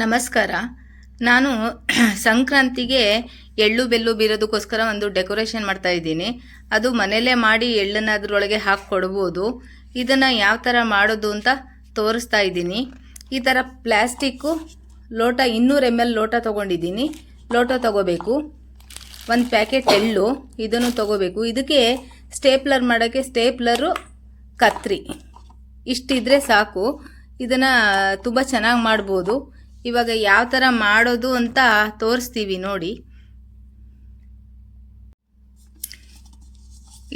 ನಮಸ್ಕಾರ. ನಾನು ಸಂಕ್ರಾಂತಿಗೆ ಎಳ್ಳು ಬೆಲ್ಲು ಬೀರೋದಕ್ಕೋಸ್ಕರ ಒಂದು ಡೆಕೋರೇಷನ್ ಮಾಡ್ತಾ ಇದ್ದೀನಿ. ಅದು ಮನೆಯಲ್ಲೇ ಮಾಡಿ ಎಳ್ಳನ್ನು ಅದರೊಳಗೆ ಹಾಕಿ ಕೊಡ್ಬೋದು. ಇದನ್ನು ಯಾವ ಥರ ಮಾಡೋದು ಅಂತ ತೋರಿಸ್ತಾ ಇದ್ದೀನಿ. ಈ ಥರ ಪ್ಲ್ಯಾಸ್ಟಿಕ್ಕು ಲೋಟ, ಇನ್ನೂರು ಎಂ ಎಲ್ ಲೋಟ ತೊಗೊಂಡಿದ್ದೀನಿ. ಲೋಟ ತೊಗೋಬೇಕು. ಒಂದು ಪ್ಯಾಕೆಟ್ ಎಳ್ಳು, ಇದನ್ನು ತೊಗೋಬೇಕು. ಇದಕ್ಕೆ ಸ್ಟೇಪ್ಲರ್ ಮಾಡೋಕ್ಕೆ ಸ್ಟೇಪ್ಲರು ಕತ್ರಿ. ಇಷ್ಟಿದ್ರೆ ಸಾಕು. ಇದನ್ನು ತುಂಬ ಚೆನ್ನಾಗಿ ಮಾಡ್ಬೋದು. ಇವಾಗ ಯಾವ ಥರ ಮಾಡೋದು ಅಂತ ತೋರಿಸ್ತೀವಿ ನೋಡಿ.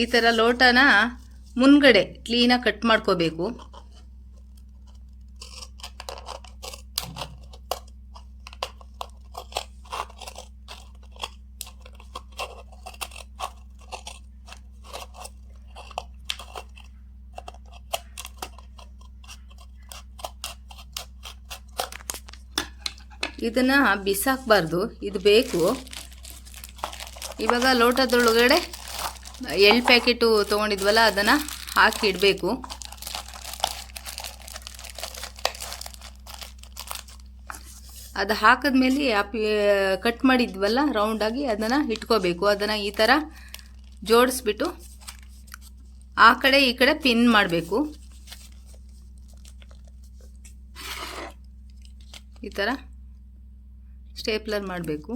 ಈ ಥರ ಲೋಟನ ಮುನ್ಗಡೆ ಕ್ಲೀನಾಗಿ ಕಟ್ ಮಾಡ್ಕೋಬೇಕು. ಇದನ್ನ ಬಿಸಾಕಬಾರ್ದು, ಇದು ಬೇಕು. ಇವಾಗ ಲೋಟದೊಳಗಡೆ ಎಳ್ಳು ಪ್ಯಾಕೆಟು ತೊಗೊಂಡಿದ್ವಲ್ಲ, ಅದನ್ನು ಹಾಕಿಡಬೇಕು ಅದು ಹಾಕಿದ್ಮೇಲೆ ಆ ಕಟ್ ಮಾಡಿದ್ವಲ್ಲ ರೌಂಡಾಗಿ ಅದನ್ನು ಇಟ್ಕೋಬೇಕು. ಅದನ್ನು ಈ ಥರ ಜೋಡಿಸ್ಬಿಟ್ಟು ಆ ಕಡೆ ಈ ಕಡೆ ಪಿನ್ ಮಾಡಬೇಕು. ಈ ಥರ ಸ್ಟೇಪ್ಲರ್ ಮಾಡಬೇಕು.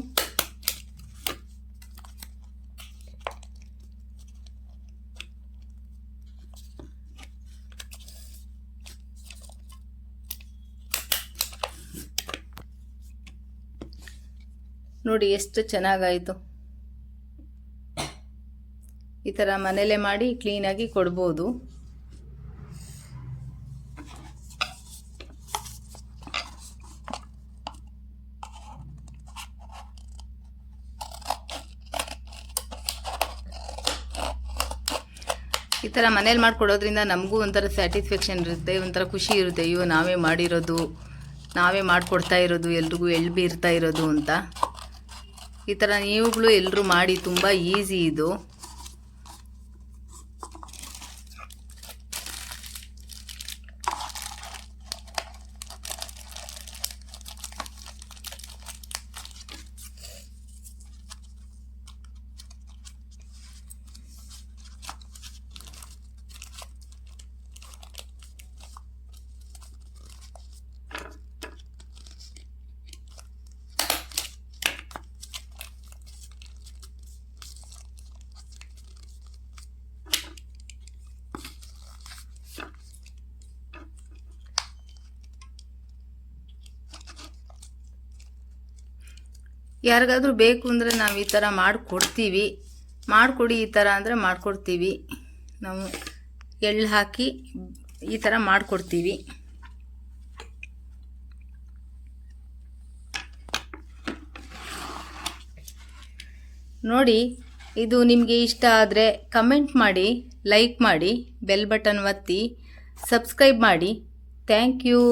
ನೋಡಿ ಎಷ್ಟು ಚೆನ್ನಾಗಾಯಿತು. ಈ ಥರ ಮನೇಲೆ ಮಾಡಿ ಕ್ಲೀನಾಗಿ ಕೊಡ್ಬೋದು. ಈ ಥರ ಮನೇಲಿ ಮಾಡಿಕೊಡೋದ್ರಿಂದ ನಮಗೂ ಒಂಥರ ಸ್ಯಾಟಿಸ್ಫ್ಯಾಕ್ಷನ್ ಇರುತ್ತೆ, ಒಂಥರ ಖುಷಿ ಇರುತ್ತೆ. ಅಯ್ಯೋ, ನಾವೇ ಮಾಡಿರೋದು, ನಾವೇ ಮಾಡಿಕೊಡ್ತಾ ಇರೋದು, ಎಲ್ರಿಗೂ ಎಳ್ಬಿ ಇರ್ತಾ ಇರೋದು ಅಂತ. ಈ ಥರ ನೀವುಗಳು ಎಲ್ಲರೂ ಮಾಡಿ ತುಂಬ ಈಸಿ ಇದು. ಯಾರಿಗಾದ್ರೂ ಬೇಕು ಅಂದರೆ ನಾವು ಈ ಥರ ಮಾಡಿಕೊಡ್ತೀವಿ. ಮಾಡಿಕೊಡಿ ಈ ಥರ ಅಂದರೆ ಮಾಡಿಕೊಡ್ತೀವಿ. ನಾವು ಎಳ್ಳು ಹಾಕಿ ಈ ಥರ ಮಾಡಿಕೊಡ್ತೀವಿ. ನೋಡಿ, ಇದು ನಿಮಗೆ ಇಷ್ಟ ಆದರೆ ಕಮೆಂಟ್ ಮಾಡಿ, ಲೈಕ್ ಮಾಡಿ, ಬೆಲ್ ಬಟನ್ ಒತ್ತಿ, ಸಬ್ಸ್ಕ್ರೈಬ್ ಮಾಡಿ. Thank you.